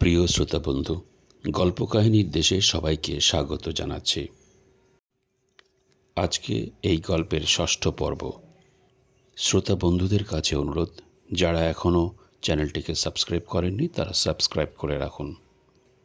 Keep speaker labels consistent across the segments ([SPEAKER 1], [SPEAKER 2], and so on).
[SPEAKER 1] প্রিয় শ্রোতা বন্ধু গল্প কাহিনীর দেশে সবাইকে স্বাগত জানাচ্ছি। আজকে এই গল্পের ষষ্ঠ পর্ব। শ্রোতা বন্ধুদের কাছে অনুরোধ, যারা এখনও চ্যানেলটিকে সাবস্ক্রাইব করেননি, তারা সাবস্ক্রাইব করে রাখুন।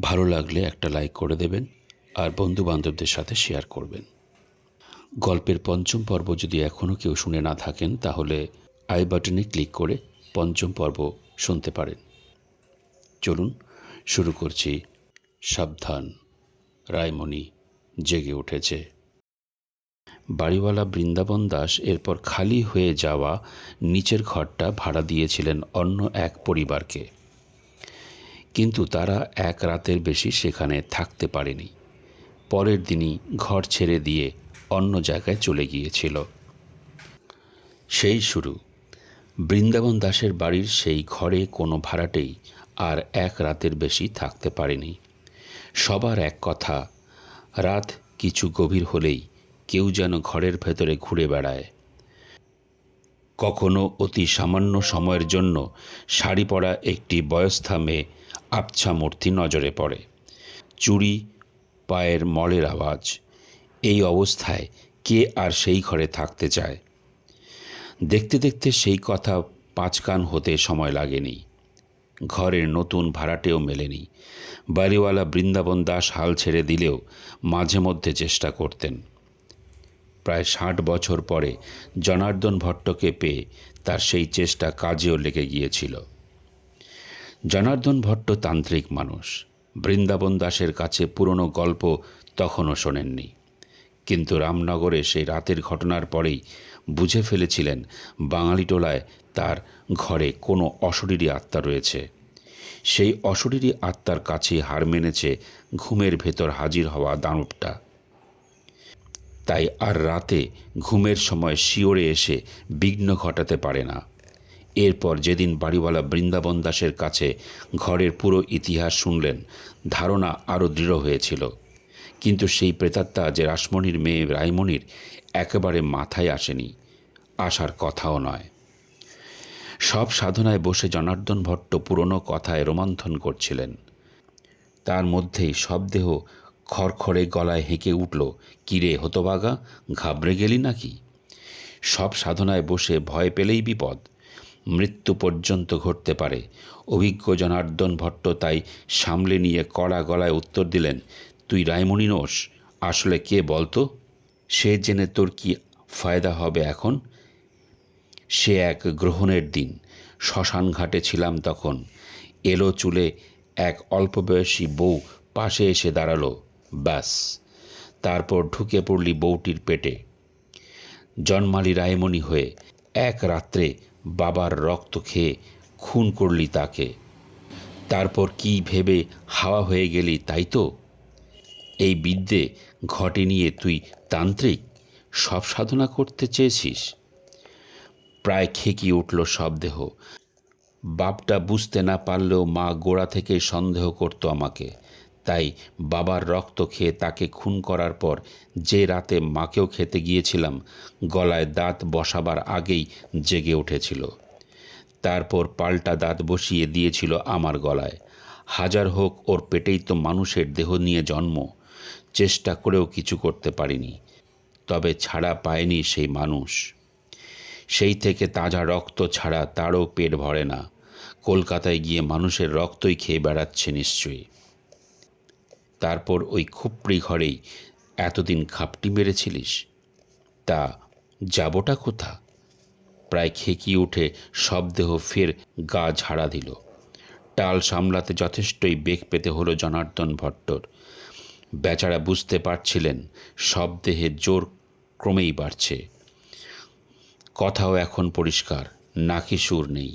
[SPEAKER 1] ভালো লাগলে একটা লাইক করে দেবেন আর বন্ধু বান্ধবদের সাথে শেয়ার করবেন। গল্পের পঞ্চম পর্ব যদি এখনও কেউ শুনে না থাকেন, তাহলে আই বাটনে ক্লিক করে পঞ্চম পর্ব শুনতে পারেন। চলুন শুরু করছি। সাবধান, রায়মণি জেগে উঠেছে। বাড়িওয়ালা বৃন্দাবন দাস এরপর খালি হয়ে যাওয়া নিচের ঘরটা ভাড়া দিয়েছিলেন অন্য এক পরিবারকে। কিন্তু তারা এক রাতের বেশি সেখানে থাকতে পারেনি। পরের দিনই ঘর ছেড়ে দিয়ে অন্য জায়গায় চলে গিয়েছিল। সেই শুরু। বৃন্দাবন দাসের বাড়ির সেই ঘরে কোনো ভাড়াটেই আর এক রাতের বেশি থাকতে পারেনি। সবার এক কথা, রাত কিছু গভীর হলেই কেউ যেন ঘরের ভেতরে ঘুরে বেড়ায়। কখনো অতি সামান্য সময়ের জন্য শাড়ি পরা একটি বয়স্থা মেয়ে আবছা মূর্তি নজরে পড়ে। চুড়ি পায়ের মলের আওয়াজ, এই অবস্থায় কে আর সেই ঘরে থাকতে চায়? দেখতে দেখতে সেই কথা পাঁচ কান হতে সময় লাগেনি। ঘরের নতুন ভাড়াটেও মেলেনি। বাড়িওয়ালা বৃন্দাবন দাস হাল ছেড়ে দিলেও মাঝে মধ্যে চেষ্টা করতেন। প্রায় ষাট বছর পরে জনার্দন ভট্টকে পেয়ে তার সেই চেষ্টা কাজেও লেগে গিয়েছিল। জনার্দন ভট্ট তান্ত্রিক মানুষ। বৃন্দাবন দাসের কাছে পুরনো গল্প তখনও শোনেননি। কিন্তু রামনগরে সেই রাতের ঘটনার পরেই বুঝে ফেলেছিলেন বাঙালিটোলায় তার ঘরে কোনো অশরীরী আত্মা রয়েছে। সেই অশরীরী আত্মার কাছে হার মেনেছে ঘুমের ভেতর হাজির হওয়া দানবটা। তাই আর রাতে ঘুমের সময় শিওরে এসে বিঘ্ন ঘটাতে পারে না। এরপর যেদিন বাড়িওয়ালা বৃন্দাবন দাসের কাছে ঘরের পুরো ইতিহাস শুনলেন, ধারণা আরও দৃঢ় হয়েছিল। কিন্তু সেই প্রেতাত্মা যে রাসমণির মেয়ে রায়মণির একেবারে মাথায় আসেনি, আসার কথাও নয়। সব সাধনায় বসে জনার্দন ভট্ট পুরনো কথায় রোমন্থন করছিলেন। তার মধ্যেই সব দেহ খড়খড়ে গলায় হেঁকে উঠল, কিরে হতবাগা, ঘাবড়ে গেলি নাকি? সব সাধনায় বসে ভয় পেলেই বিপদ। মৃত্যু পর্যন্ত ঘটতে পারে। অভিজ্ঞ জনার্দন ভট্ট তাই সামলে নিয়ে কড়া গলায় উত্তর দিলেন, তুই রায়মণি নোস, আসলে কে বলতো? সে জেনে তোর কি ফায়দা হবে এখন? সে এক গ্রহণের দিন। শ্মশান ঘাটে ছিলাম তখন। এলো চুলে এক অল্পবয়সী বউ পাশে এসে দাঁড়াল, ব্যাস। তারপর ঢুকে পড়লি বউটির পেটে। জন্মালি রায়মণি হয়ে এক রাত্রে বাবার রক্ত খেয়ে খুন করলি তাকে। তারপর কি ভেবে হাওয়া হয়ে গেলি তাই তো? এই বিদ্যে ঘটে নিয়ে তুই তান্ত্রিক, সব সাধনা করতে চেয়েছিস? প্রায় খেকি উঠল সব দেহ। বাপটা বুঝতে না পারলেও মা গোড়া থেকে সন্দেহ করত আমাকে। তাই বাবার রক্ত খেয়ে তাকে খুন করার পর যে রাতে মাকেও খেতে গিয়েছিলাম, গলায় দাঁত বসাবার আগেই জেগে উঠেছিল। তারপর পাল্টা দাঁত বসিয়ে দিয়েছিল আমার গলায়। হাজার হোক ওর পেটেই তো মানুষের দেহ নিয়ে জন্ম, চেষ্টা করেও কিছু করতে পারিনি। তবে ছাড়া পায়নি সেই মানুষ। সেই থেকে তাজা রক্ত ছাড়া তারও পেট ভরে না। কলকাতায় গিয়ে মানুষের রক্তই খেয়ে বেড়াচ্ছে নিশ্চয়ই। তারপর ওই খুপড়ি ঘরেই এতদিন খাপটি মেরেছিলিস? তা যাবটা কোথা? প্রায় খেকি উঠে সব দেহ ফের গা ঝাড়া দিল। টাল সামলাতে যথেষ্টই বেগ পেতে হলো জনার্দন ভট্টর। বেচারা বুঝতে পারছিলেন সব দেহে জোর ক্রমেই বাড়ছে। কথাও এখন পরিষ্কার, নাকি সুর নেই।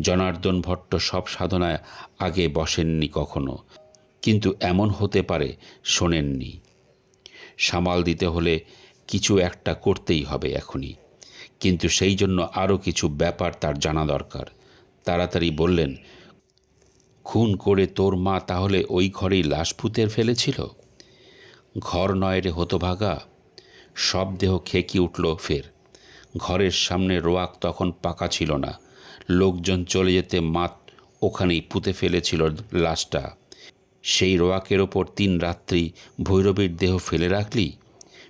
[SPEAKER 1] জনার্দন ভট্ট সব সাধনায় আগে বসেননি কখনো, কিন্তু এমন হতে পারে শোনেননি। সামাল দিতে হলে কিছু একটা করতেই হবে এখনই, কিন্তু সেই জন্য আরও কিছু ব্যাপার তার জানা দরকার। তাড়াতাড়ি বললেন, খুন করে তোর মা তাহলে ওই ঘরেই লাশ পুঁতে ফেলেছিল? ঘর নয় রে হতভাগা। সব দেহ খেকি উঠল ফের। ঘরের সামনে রোয়াক তখন পাকা ছিল না। লোকজন চলে যেতে মাত ওখানেই পুঁতে ফেলেছিল লাশটা। সেই রোয়াকের ওপর তিন রাত্রি ভৈরবীর দেহ ফেলে রাখলি?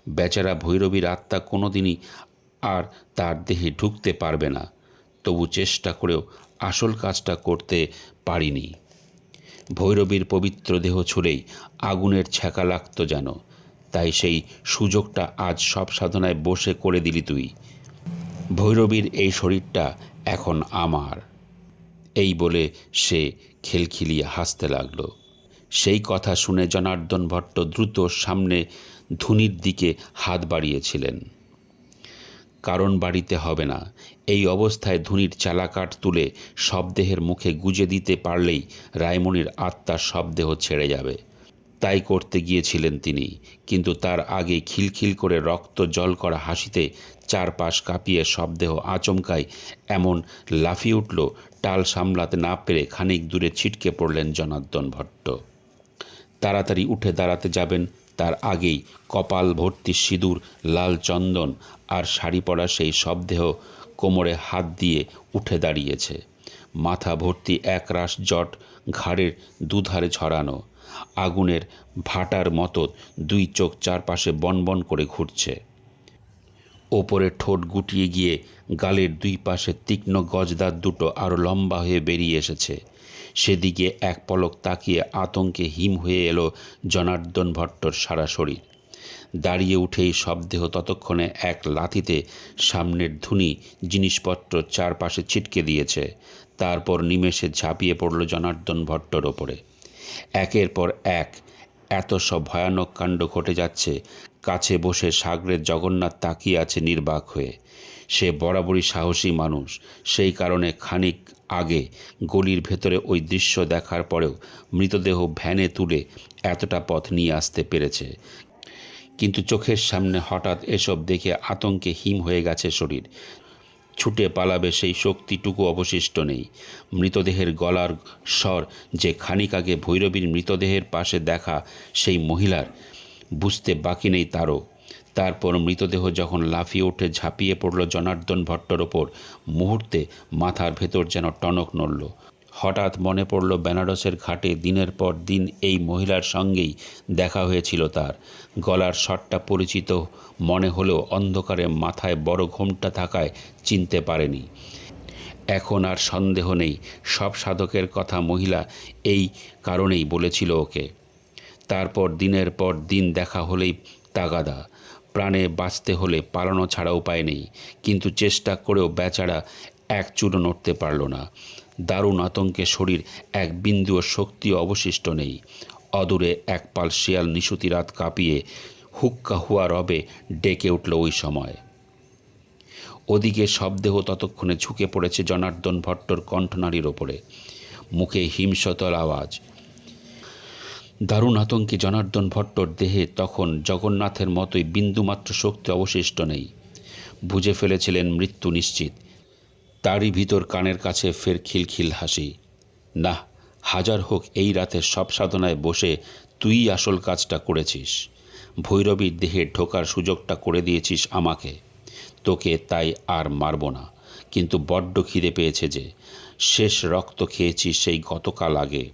[SPEAKER 1] বেচারা ভৈরবীর আত্মা কোনো দিনই আর তার দেহে ঢুকতে পারবে না। তবু চেষ্টা করেও আসল কাজটা করতে পারিনি। ভৈরবীর পবিত্র দেহ ছুঁড়েই আগুনের ছ্যাঁকা লাগতো যেন। তাই সেই সুযোগটা আজ সব সাধনায় বসে করে দিলি তুই। ভৈরবীর এই শরীরটা এখন আমার। এই বলে সে খেলখিলিয়ে হাসতে লাগল। সেই কথা শুনে জনার্দন ভট্ট দ্রুত সামনে ধুনির দিকে হাত বাড়িয়েছিলেন। কারণ বাড়িতে হবে না, এই অবস্থায় ধুনির চালাকাঠ তুলে শবদেহের মুখে গুজে দিতে পারলেই রায়মণির আত্মার শবদেহ ছেড়ে যাবে। তাই করতে গিয়েছিলেন তিনি, কিন্তু তার আগে খিলখিল করে রক্ত জল করা হাসিতে চারপাশ কাঁপিয়ে শবদেহ আচমকায় এমন লাফিয়ে উঠল, টাল সামলাতে না পেরে খানিক দূরে ছিটকে পড়লেন জনার্দন ভট্ট। তাড়াতাড়ি উঠে দাঁড়াতে যাবেন, তার আগেই কপাল ভর্তি সিঁদুর, লাল চন্দন আর শাড়ি পরা সেই শবদেহ কোমরে হাত দিয়ে উঠে দাঁড়িয়েছে। মাথা ভর্তি একরাশ জট ঘাড়ের দুধারে ছড়ানো। আগুনের ভাটার মতো দুই চোখ চারপাশে বনবন করে ঘুরছে। ওপরে ঠোঁট গুটিয়ে গিয়ে গালের দুই পাশে তীক্ষ্ণ গজদার দুটো আরও লম্বা হয়ে বেরিয়ে এসেছে। সেদিকে এক পলক তাকিয়ে আতঙ্কে হিম হয়ে এলো জনার্দন ভট্টর সারা শরীর। দাঁড়িয়ে উঠেই শবদেহ ততক্ষণে এক লাথিতে সামনের ধুনি জিনিসপত্র চারপাশে ছিটকে দিয়েছে। তারপর নিমেষে ঝাঁপিয়ে পড়ল জনার্দন ভট্টর ওপরে। একের পর এক এত সব ভয়ানক কাণ্ড ঘটে যাচ্ছে, কাছে বসে সাগরের জগন্নাথ তাকিয়ে আছে নির্বাক হয়ে। সে বরাবরই সাহসী মানুষ, সেই কারণে খানিক আগে গলির ভেতরে ওই দৃশ্য দেখার পরেও মৃতদেহ ভ্যানে তুলে এতটা পথ নিয়ে আসতে পেরেছে। কিন্তু চোখের সামনে হঠাৎ এসব দেখে আতঙ্কে হিম হয়ে গেছে শরীর। ছুটে পালাবে সেই শক্তিটুকু অবশিষ্ট নেই। মৃতদেহের গলার স্বর যে খানিক আগে ভৈরবীর মৃতদেহের পাশে দেখা সেই মহিলার বুঝতে বাকি নেই তারও। তারপর মৃতদেহ যখন লাফিয়ে উঠে ঝাঁপিয়ে পড়ল জনার্দন ভট্টর ওপর, মুহূর্তে মাথার ভেতর যেন টনক নড়ল। হঠাৎ মনে পড়ল বেনারসের ঘাটে দিনের পর দিন এই মহিলার সঙ্গেই দেখা হয়েছিল তার। গলার শটটা পরিচিত মনে হলেও অন্ধকারে মাথায় বড় ঘোমটা থাকায় চিনতে পারেনি। এখন আর সন্দেহ নেই, সব সাধকের কথা মহিলা এই কারণেই বলেছিল ওকে। তারপর দিনের পর দিন দেখা হলেই তাগাদা। প্রাণে বাঁচতে হলে পালানো ছাড়া উপায় নেই, কিন্তু চেষ্টা করেও বেচারা এক চুরো নড়তে পারল না। দারুণ আতঙ্কে শরীর এক বিন্দুও শক্তি অবশিষ্ট নেই। অদূরে এক পাল শিয়াল নিশুতি রাত কাঁপিয়ে হুক্কা হুয়া রবে ডেকে উঠল ওই সময়। ওদিকে শবদেহ ততক্ষণে ঝুঁকে পড়েছে জনার্দন ভট্টর কণ্ঠনারীর ওপরে। মুখে হিমশতল আওয়াজ। দারুণ আতঙ্কে জনার্দন ভট্টর দেহে তখন জগন্নাথের মতোই বিন্দুমাত্র শক্তি অবশিষ্ট নেই। বুঝে ফেলেছিলেন মৃত্যু নিশ্চিত। তারই ভিতর কানের কাছে ফের খিলখিল হাসি। না হাজার হোক এই রাতে সব সাধনায় বসে তুই আসল কাজটা করেছিস। ভৈরবীর দেহে ঢোকার সুযোগটা করে দিয়েছিস আমাকে। তোকে তাই আর মারব না। কিন্তু বড্ড খিদে পেয়েছে যে, শেষ রক্ত খেয়েছিস সেই গতকাল আগে।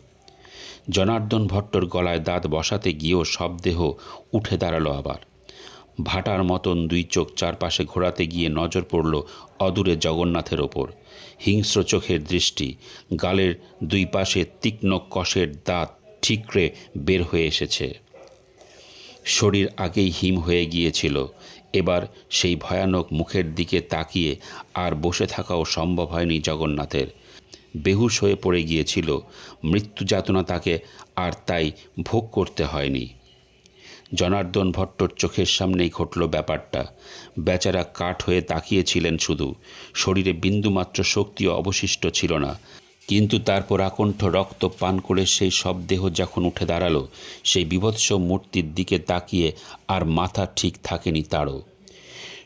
[SPEAKER 1] জনার্দন ভট্টর গলায় দাঁত বসাতে গিয়েও সব দেহ উঠে দাঁড়াল আবার। ভাটার মতন দুই চোখ চারপাশে ঘোরাতে গিয়ে নজর পড়ল অদূরে জগন্নাথের ওপর। হিংস্র চোখের দৃষ্টি, গালের দুই পাশে তীক্ষ্ণ কষের দাঁত ঠিকরে বের হয়ে এসেছে। শরীর আগেই হিম হয়ে গিয়েছিল। এবার সেই ভয়ানক মুখের দিকে তাকিয়ে আর বসে থাকাও সম্ভব হয়নি জগন্নাথের। বেহুশ হয়ে পড়ে গিয়েছিল। মৃত্যু যাতনা তাকে আর তাই ভোগ করতে হয়নি। জনার্দন ভট্টর চোখের সামনেই ঘটল ব্যাপারটা। বেচারা কাঠ হয়ে তাকিয়েছিলেন শুধু। শরীরে বিন্দুমাত্র শক্তিও অবশিষ্ট ছিল না। কিন্তু তারপর আকণ্ঠ রক্ত পান করে সেই সব দেহ যখন উঠে দাঁড়াল, সেই বিভৎস মূর্তির দিকে তাকিয়ে আর মাথা ঠিক থাকেনি তারও।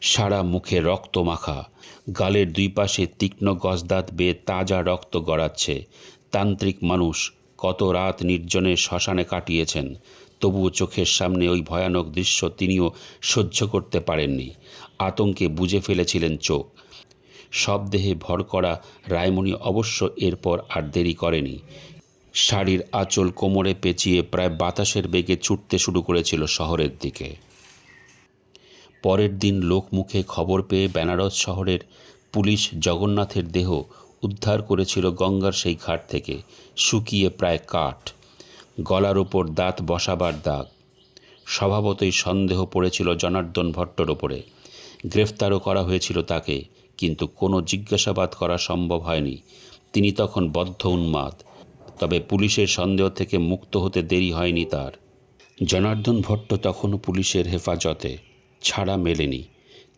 [SPEAKER 1] সারা মুখে রক্ত মাখা। গালের দুই পাশে তীক্ষ্ণ গজদাঁত বেয়ে তাজা রক্ত গড়াচ্ছে। তান্ত্রিক মানুষ কত রাত নির্জনে শ্মশানে কাটিয়েছেন। তবুও চোখের সামনে ওই ভয়ানক দৃশ্য তিনিও সহ্য করতে পারেননি। আতঙ্কে বুঝে ফেলেছিলেন চোখ। সব দেহে ভর করা রায়মণি অবশ্য এরপর আর দেরি করেনি। শাড়ির আঁচল কোমরে পেঁচিয়ে প্রায় বাতাসের বেগে ছুটতে শুরু করেছিল শহরের দিকে। পরের দিন লোকমুখে খবর পেয়ে বেনারস শহরের পুলিশ জগন্নাথের দেহ উদ্ধার করেছিল গঙ্গার সেই ঘাট থেকে, শুকিয়ে প্রায় কাঠ। গলার উপর দাঁত বসাবার দাগ। স্বভাবতই সন্দেহ পড়েছিল জনার্দন ভট্টর ওপরে গ্রেফতারও করা হয়েছিল তাকে, কিন্তু কোনো জিজ্ঞাসাবাদ করা সম্ভব হয়নি। তিনি তখন বদ্ধ উন্মাদ, তবে পুলিশের সন্দেহ থেকে মুক্ত হতে দেরি হয়নি তার। জনার্দন ভট্ট তখনও পুলিশের হেফাজতে, ছাড়া মেলেনি।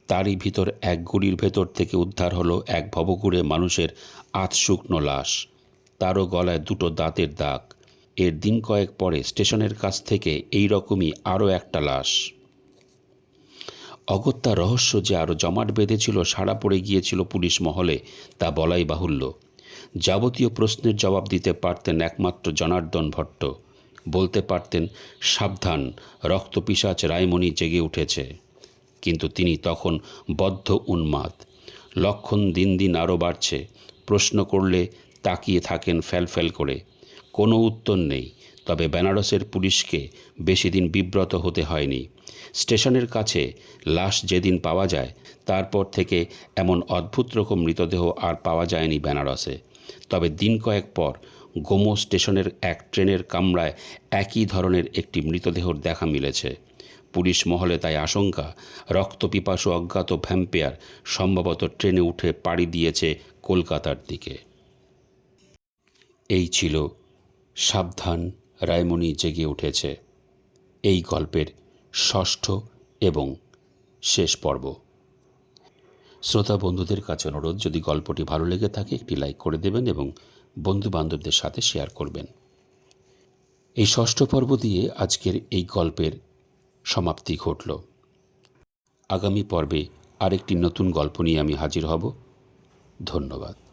[SPEAKER 1] তারই ভিতর এক গুড়ির ভেতর থেকে উদ্ধার হলো এক ভবঘুরে মানুষের আতশুকনো লাশ। তারও গলায় দুটো দাঁতের দাগ। এর দিন কয়েক পরে স্টেশনের কাছ থেকে এই রকমই আরও একটা লাশ। অগত্যা রহস্য যে আরও জমাট বেঁধেছিল, সাড়া পড়ে গিয়েছিল পুলিশ মহলে, তা বলাই বাহুল্য। যাবতীয় প্রশ্নের জবাব দিতে পারতেন একমাত্র জনার্দন ভট্ট। বলতে পারতেন, সাবধান রক্তপিসাচ রায়মণি জেগে উঠেছে। কিন্তু তিনি তখন বদ্ধ উন্মাদ। লক্ষণ দিন দিন আরও বাড়ছে। প্রশ্ন করলে তাকিয়ে থাকেন ফ্যালফ্যাল করে। কোনো উত্তর নেই, তবে বেনারসের পুলিশকে বেশি দিন বিব্রত হতে হয়নি। স্টেশনের কাছে লাশ যেদিন পাওয়া যায়, তারপর থেকে এমন অদ্ভুত রকম মৃতদেহ আর পাওয়া যায়নি বেনারসে। তবে দিন কয়েক পর গোমো স্টেশনের এক ট্রেনের কামরায় একই ধরনের একটি মৃতদেহর দেখা মিলেছে। পুলিশ মহলে তাই আশঙ্কা রক্তপিপাসু অজ্ঞাত ভ্যাম্পেয়ার সম্ভবত ট্রেনে উঠে পাড়ি দিয়েছে কলকাতার দিকে। এই ছিল সাবধান রায়মণি জেগে উঠেছে। এই গল্পের ষষ্ঠ এবং শেষ পর্ব। শ্রোতা বন্ধুদের কাছে অনুরোধ, যদি গল্পটি ভালো লেগে থাকে, একটি লাইক করে দেবেন এবং বন্ধু বান্ধবদের সাথে শেয়ার করবেন। এই ষষ্ঠ পর্ব দিয়ে আজকের এই গল্পের সমাপ্তি ঘটল। আগামী পর্বে আরেকটি নতুন গল্প নিয়ে আমি হাজির হব। ধন্যবাদ।